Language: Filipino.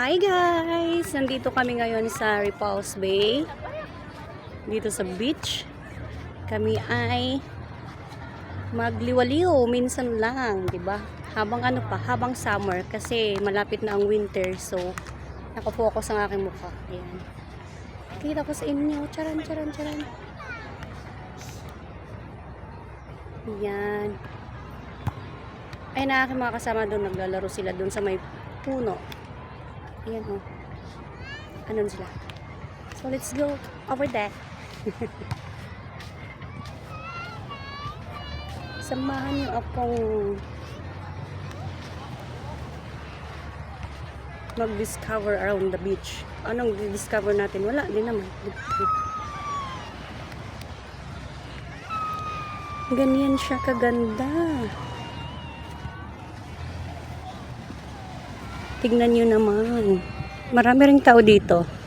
Hi guys! Nandito kami ngayon sa Repulse Bay. Dito sa beach. Kami ay magliwaliw minsan lang, 'di ba? Habang ano pa, habang summer kasi malapit na ang winter. So, nakafocus ang aking mukha. Ayan. Kita ko sa inyo. Charan, charan, charan. Ayan. Ay, na aking mga kasama doon. Naglalaro sila doon sa may puno. Ayan o. Ano sila? So, let's go over there. Samahan niyo akong mag-discover around the beach. Anong discover natin? Wala din naman. Ganyan siya kaganda. Tignan nyo naman. Marami ring tao dito.